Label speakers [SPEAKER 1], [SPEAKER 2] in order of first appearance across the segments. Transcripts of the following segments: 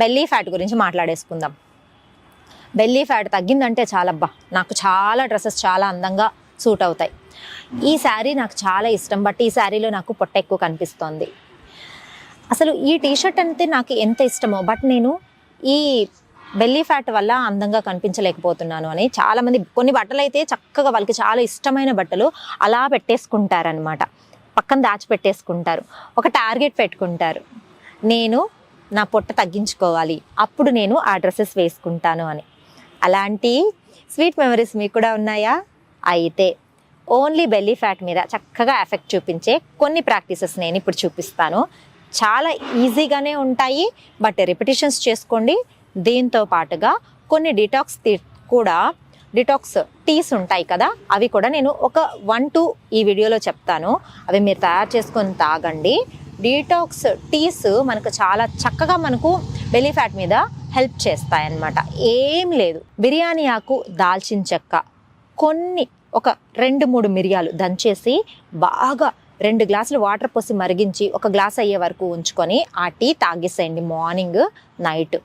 [SPEAKER 1] Belly fat గురించి మాట్లాడేసుకుందాం. Belly fat తగ్గిందంటే చాలబ్బా నాకు చాలా డ్రెస్సెస్ చాలా అందంగా సూట్ అవుతాయి. ఈ శారీ నాకు చాలా ఇష్టం బట్ ఈ శారీలో నాకు పొట్ట ఎక్కువ కనిపిస్తోంది. అసలు ఈ టీషర్ట్ అంటే నాకు ఎంత ఇష్టమో బట్ నేను ఈ బెల్లీ ఫ్యాట్ వల్ల అందంగా కనిపించలేకపోతున్నాను అని చాలామంది కొన్ని బట్టలు అయితే చక్కగా వాళ్ళకి చాలా ఇష్టమైన బట్టలు అలా పెట్టేసుకుంటారనమాట పక్కన దాచిపెట్టేసుకుంటారు. ఒక టార్గెట్ పెట్టుకుంటారు. నేను నా పొట్ట తగ్గించుకోవాలి. అప్పుడు నేను ఆ డ్రెస్సెస్ వేసుకుంటాను అని. అలాంటి స్వీట్ మెమరీస్ మీకు కూడా ఉన్నాయా? అయితే ఓన్లీ బెల్లీ ఫ్యాట్ మీద చక్కగా ఎఫెక్ట్ చూపించే కొన్ని ప్రాక్టీసెస్ నేను ఇప్పుడు చూపిస్తాను. చాలా ఈజీగానే ఉంటాయి బట్ రిపిటేషన్స్ చేసుకోండి. దీంతో పాటుగా కొన్ని డిటాక్స్ కూడా డిటాక్స్ టీస్ ఉంటాయి కదా అవి కూడా నేను ఒక వన్ టూ ఈ వీడియోలో చెప్తాను. అవి మీరు తయారు చేసుకొని తాగండి. డీటాక్స్ టీస్ మనకు చాలా చక్కగా మనకు బెల్లీ ఫ్యాట్ మీద హెల్ప్ చేస్తాయన్నమాట. ఏం లేదు. బిర్యానీ ఆకు దాల్చిన చెక్క కొన్ని ఒక రెండు మూడు మిరియాలు దంచేసి బాగా రెండు గ్లాసులు వాటర్ పోసి మరిగించి ఒక గ్లాస్ అయ్యే వరకు ఉంచుకొని ఆ టీ తాగేసేయండి మార్నింగ్ నైట్.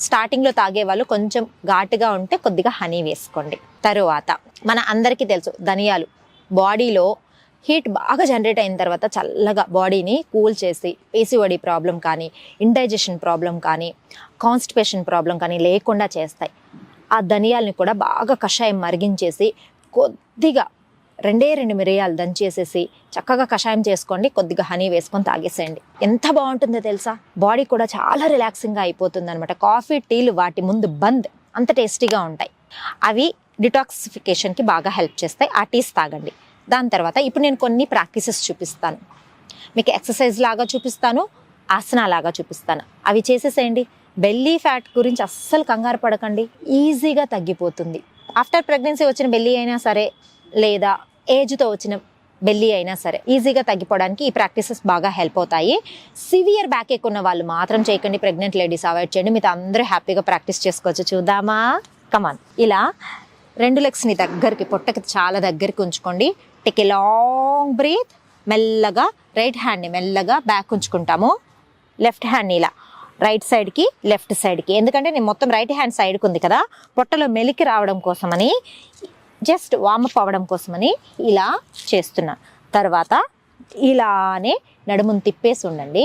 [SPEAKER 1] స్టార్టింగ్లో తాగే వాళ్ళు కొంచెం ఘాటుగా ఉంటే కొద్దిగా హనీ వేసుకోండి. తరువాత మన అందరికీ తెలుసు ధనియాలు. బాడీలో హీట్ బాగా జనరేట్ అయిన తర్వాత చల్లగా బాడీని కూల్ చేసి పీసీఓడి ప్రాబ్లం కానీ ఇండైజెషన్ ప్రాబ్లం కానీ కాన్స్టిపేషన్ ప్రాబ్లం కానీ లేకుండా చేస్తాయి. ఆ ధనియాల్ని కూడా బాగా కషాయం మరిగించేసి కొద్దిగా రెండే రెండు మిరియాలు దంచేసేసి చక్కగా కషాయం చేసుకోండి కొద్దిగా హనీ వేసుకొని తాగేసేయండి. ఎంత బాగుంటుందో తెలుసా? బాడీ కూడా చాలా రిలాక్సింగ్గా అయిపోతుంది అనమాట కాఫీ టీలు వాటి ముందు బంద్ అంత టేస్టీగా ఉంటాయి. అవి డిటాక్సిఫికేషన్కి బాగా హెల్ప్ చేస్తాయి. ఆ టీస్ తాగండి. దాని తర్వాత ఇప్పుడు నేను కొన్ని ప్రాక్టీసెస్ చూపిస్తాను. మీకు ఎక్సర్సైజ్ లాగా చూపిస్తాను ఆసనా లాగా చూపిస్తాను. అవి చేసేసేయండి. బెల్లీ ఫ్యాట్ గురించి అస్సలు కంగారు పడకండి. ఈజీగా తగ్గిపోతుంది. ఆఫ్టర్ ప్రెగ్నెన్సీ వచ్చిన బెల్లీ అయినా సరే లేదా ఏజ్తో వచ్చిన బెల్లీ అయినా సరే ఈజీగా తగ్గిపోవడానికి ఈ ప్రాక్టీసెస్ బాగా హెల్ప్ అవుతాయి. సివియర్ బ్యాక్ ఏక్ ఉన్న వాళ్ళు మాత్రం చేయకండి. ప్రెగ్నెంట్ లేడీస్ అవాయిడ్ చేయండి. మీతో అందరూ హ్యాపీగా ప్రాక్టీస్ చేసుకోవచ్చు. చూద్దామా? కమాన్. ఇలా రెండు లెగ్స్ని దగ్గరికి పొట్టకి చాలా దగ్గరికి ఉంచుకోండి. టేక్ ఏ లాంగ్ బ్రీత్ మెల్లగా రైట్ హ్యాండ్ని మెల్లగా బ్యాక్ ఉంచుకుంటాము. లెఫ్ట్ హ్యాండ్ని ఇలా. రైట్ సైడ్కి లెఫ్ట్ సైడ్కి ఎందుకంటే నేను మొత్తం రైట్ హ్యాండ్ సైడ్కి ఉంది కదా. పొట్టలో మెలికి రావడం కోసమని జస్ట్ వామప్ అవ్వడం కోసమని ఇలా చేస్తున్నాను తర్వాత ఇలానే నడుమును తిప్పేసి ఉండండి.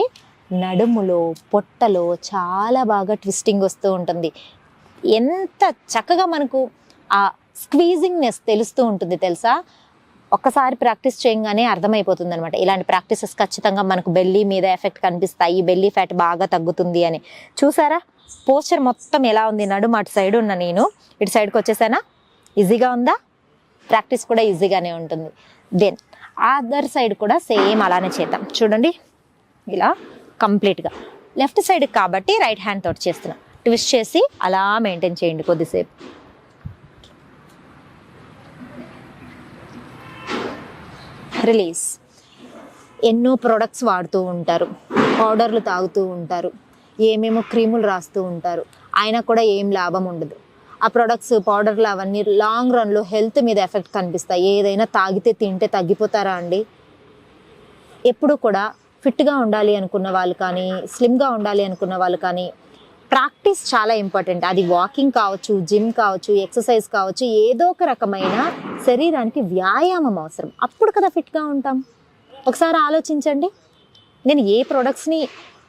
[SPEAKER 1] నడుములో పొట్టలో చాలా బాగా ట్విస్టింగ్ వస్తూ ఉంటుంది. ఎంత చక్కగా మనకు ఆ స్క్వీజింగ్నెస్ తెలుస్తూ ఉంటుంది తెలుసా? ఒక్కసారి ప్రాక్టీస్ చేయగానే అర్థమైపోతుంది అనమాట ఇలాంటి ప్రాక్టీసెస్ ఖచ్చితంగా మనకు బెల్లీ మీద ఎఫెక్ట్ కనిపిస్తాయి బెల్లీ ఫ్యాట్ బాగా తగ్గుతుంది అని. చూసారా? పోస్చర్ మొత్తం ఎలా ఉంది? నడుము అటు సైడ్ ఉన్న నేను. ఇటు సైడ్కి వచ్చేసానా? ఈజీగా ఉందా? ప్రాక్టీస్ కూడా ఈజీగానే ఉంటుంది. దెన్ అదర్ సైడ్ కూడా సేమ్ అలానే చేద్దాం. చూడండి. ఇలా కంప్లీట్గా. లెఫ్ట్ సైడ్ కాబట్టి రైట్ హ్యాండ్ తోటి చేస్తున్నాం. ట్విస్ట్ చేసి అలా మెయింటైన్ చేయండి కొద్దిసేపు. రిలీజ్ ఎన్నో ప్రొడక్ట్స్ వాడుతూ ఉంటారు. పౌడర్లు తాగుతూ ఉంటారు. ఏమేమో క్రీములు రాస్తూ ఉంటారు. అయినా కూడా ఏం లాభం ఉండదు. ఆ ప్రొడక్ట్స్ పౌడర్లు అవన్నీ లాంగ్ రన్లో హెల్త్ మీద ఎఫెక్ట్ కనిపిస్తాయి. ఏదైనా తాగితే తింటే తగ్గిపోతారా అండి? ఎప్పుడు కూడా ఫిట్గా ఉండాలి అనుకున్న వాళ్ళు కానీ స్లిమ్గా ఉండాలి అనుకున్న వాళ్ళు కానీ ప్రాక్టీస్ చాలా ఇంపార్టెంట్ అది వాకింగ్ కావచ్చు జిమ్ కావచ్చు ఎక్సర్సైజ్ కావచ్చు ఏదో ఒక రకమైన శరీరానికి వ్యాయామం అవసరం. అప్పుడు కదా ఫిట్గా ఉంటాం. ఒకసారి ఆలోచించండి. నేను ఏ ప్రొడక్ట్స్ని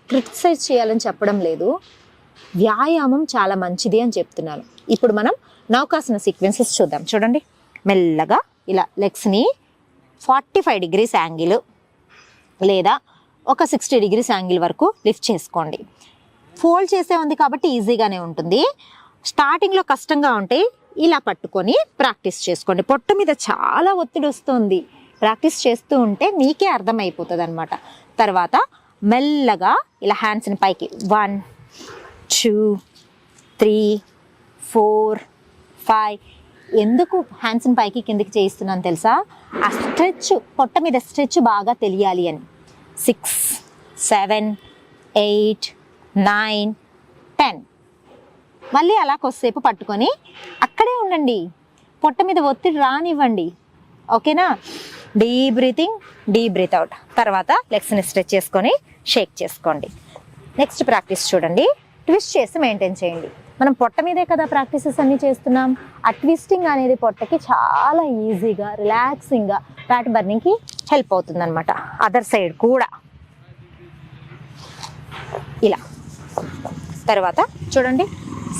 [SPEAKER 1] క్రిటిసైజ్ చేయాలని చెప్పడం లేదు. వ్యాయామం చాలా మంచిది అని చెప్తున్నాను ఇప్పుడు మనం నౌకాసన సీక్వెన్సెస్ చూద్దాం. చూడండి. మెల్లగా ఇలా లెగ్స్ని ఫార్టీ ఫైవ్ డిగ్రీస్ యాంగిల్ లేదా ఒక సిక్స్టీ డిగ్రీస్ యాంగిల్ వరకు లిఫ్ట్ చేసుకోండి. ఫోల్డ్ చేసే ఉంది కాబట్టి ఈజీగానే ఉంటుంది. స్టార్టింగ్లో కష్టంగా ఉంటే ఇలా పట్టుకొని ప్రాక్టీస్ చేసుకోండి. పొట్ట మీద చాలా ఒత్తిడి వస్తుంది. ప్రాక్టీస్ చేస్తూ ఉంటే మీకే అర్థమైపోతుంది అనమాట తర్వాత మెల్లగా ఇలా హ్యాండ్స్ని పైకి one two three four five. ఎందుకు హ్యాండ్స్ని పైకి కిందికి చేయిస్తున్నాను తెలుసా? ఆ స్ట్రెచ్ పొట్ట మీద స్ట్రెచ్ బాగా తెలియాలి అని. Six seven eight nine ten. మళ్ళీ అలా కొద్దిసేపు పట్టుకొని అక్కడే ఉండండి. పొట్ట మీద ఒత్తిడి రానివ్వండి. ఓకేనా? Deep breathing deep breath out తర్వాత లెగ్స్ని స్ట్రెచ్ చేసుకొని షేక్ చేసుకోండి. నెక్స్ట్ ప్రాక్టీస్ చూడండి. ట్విస్ట్ చేసి మెయింటైన్ చేయండి. మనం పొట్ట మీదే కదా ప్రాక్టీసెస్ అన్నీ చేస్తున్నాం. ఆ ట్విస్టింగ్ అనేది పొట్టకి చాలా ఈజీగా రిలాక్సింగ్గా ఫ్యాట్ బర్నింగ్కి హెల్ప్ అవుతుంది అనమాట అదర్ సైడ్ కూడా. ఇలా. తర్వాత చూడండి.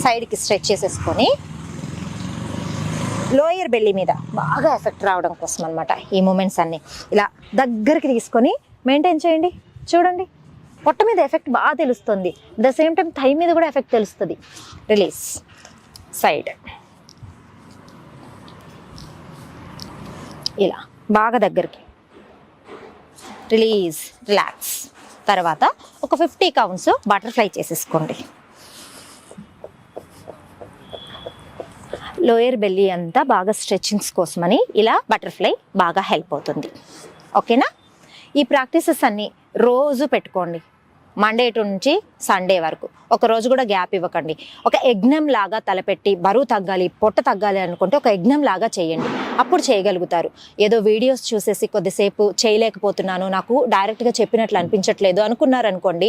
[SPEAKER 1] సైడ్కి స్ట్రెచ్ చేసేసుకొని లోయర్ బెల్లి మీద బాగా ఎఫెక్ట్ రావడం కోసం అనమాట ఈ మూమెంట్స్ అన్ని. ఇలా దగ్గరికి తీసుకొని మెయింటైన్ చేయండి చూడండి. పొట్ట మీద ఎఫెక్ట్ బాగా తెలుస్తుంది. ద సేమ్ టైం థై మీద కూడా ఎఫెక్ట్ తెలుస్తుంది. రిలీజ్ సైడ్ ఇలా బాగా దగ్గరికి. రిలీజ్ రిలాక్స్ తర్వాత ఒక ఫిఫ్టీ కౌంట్స్ బటర్ఫ్లై చేసేసుకోండి. లోయర్ బెల్లీ అంతా బాగా స్ట్రెచ్చింగ్స్ కోసమని ఇలా బటర్ఫ్లై బాగా హెల్ప్ అవుతుంది. ఓకేనా? ఈ ప్రాక్టీసెస్ అన్నీ రోజు పెట్టుకోండి. మండే టు నుంచి సండే వరకు. ఒక రోజు కూడా గ్యాప్ ఇవ్వకండి. ఒక యజ్ఞం లాగా తలపెట్టి బరువు తగ్గాలి పొట్ట తగ్గాలి అనుకుంటే ఒక యజ్ఞం లాగా చేయండి. అప్పుడు చేయగలుగుతారు. ఏదో వీడియోస్ చూసేసి కొద్దిసేపు చేయలేకపోతున్నాను నాకు డైరెక్ట్గా చెప్పినట్లు అనిపించట్లేదు అనుకున్నారనుకోండి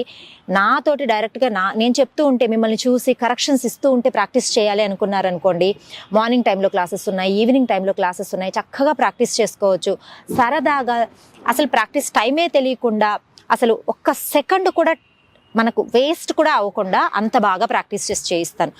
[SPEAKER 1] నాతోటి డైరెక్ట్గా నా నేను చెప్తూ ఉంటే మిమ్మల్ని చూసి కరెక్షన్స్ ఇస్తూ ఉంటే ప్రాక్టీస్ చేయాలి అనుకున్నారనుకోండి మార్నింగ్ టైంలో క్లాసెస్ ఉన్నాయి ఈవినింగ్ టైంలో క్లాసెస్ ఉన్నాయి చక్కగా ప్రాక్టీస్ చేసుకోవచ్చు. సరదాగా అసలు ప్రాక్టీస్ టైమే తెలియకుండా అసలు ఒక్క సెకండ్ కూడా మనకు వేస్ట్ కూడా అవ్వకుండా అంత బాగా ప్రాక్టీస్ చేసి చేయిస్తాను.